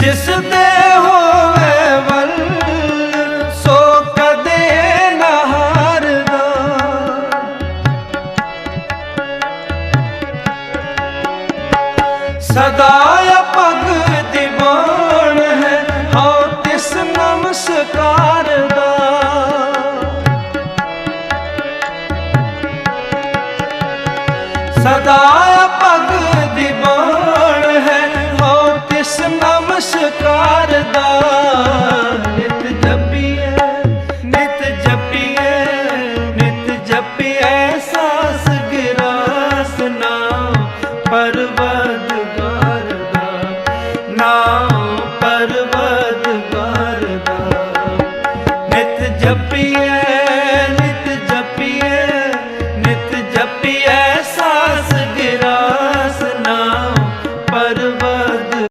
ਜਿਸ ਤੇ ਹੋਵੇ ਵਲ, ਸੋ ਕਦੇ ਨਾ ਹਾਰਦਾ। ਸਦਾ ਅਪਗ ਦੀਵਾਨ ਹੈ ਹਾਂ ਤਿਸ ਨਮਸਕਾਰ ਦਾ ਸਦਾ ਅਪਗ ਪਰਵਦਗਾਰ ਦਾ ਨਾਮ ਪਰਵਦਗਾਰ ਦਾ ਨਿਤ ਜਪੀਏ ਨਿਤ ਜਪੀਏ ਨਿਤ ਜਪੀਏ